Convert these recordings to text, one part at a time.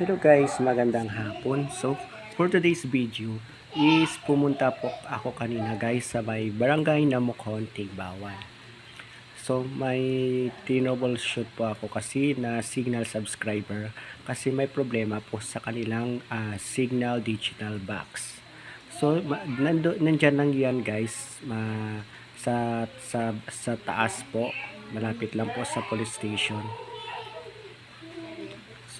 Hello guys, magandang hapon. So, for today's video is pumunta po ako kanina guys sa may barangay na Mukhon, Tigbawan. So, may tinroubleshoot po ako kasi na signal subscriber kasi may problema po sa kanilang ah, signal digital box. So, nando, nandyan lang yan guys ma, sa, sa, sa taas po. Malapit lang po sa police station.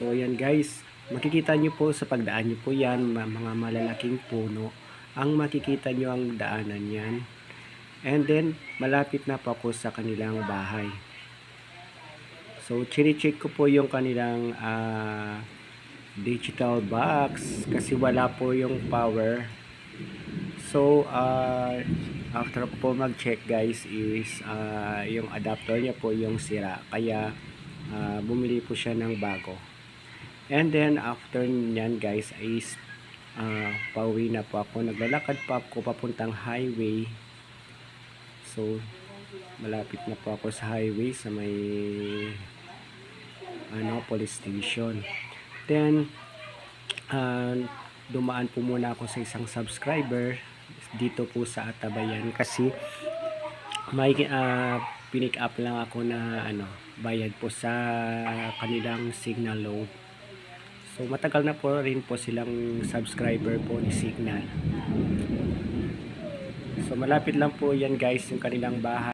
So yan guys, makikita nyo po sa pagdaan nyo po yan, mga malalaking puno. Ang makikita nyo ang daanan yan. And then, malapit na po ako sa kanilang bahay. So, chine-check ko po yung kanilang ah, digital box kasi wala po yung power. So, ah, after po mag-check guys is ah, yung adapter niya po yung sira. Kaya, ah, bumili po siya ng bago. And then after nyan guys is uh, pauwi na po ako. Naglalakad pa ako papuntang highway. So malapit na po ako sa highway sa may ano police station. Then uh, dumaan po muna ako sa isang subscriber dito po sa Atabayan kasi may uh, pinick up lang ako na ano bayad po sa kanilang signal load So matagal na po rin po silang subscriber po ni Signal. So malapit lang po yan guys yung kanilang bahay.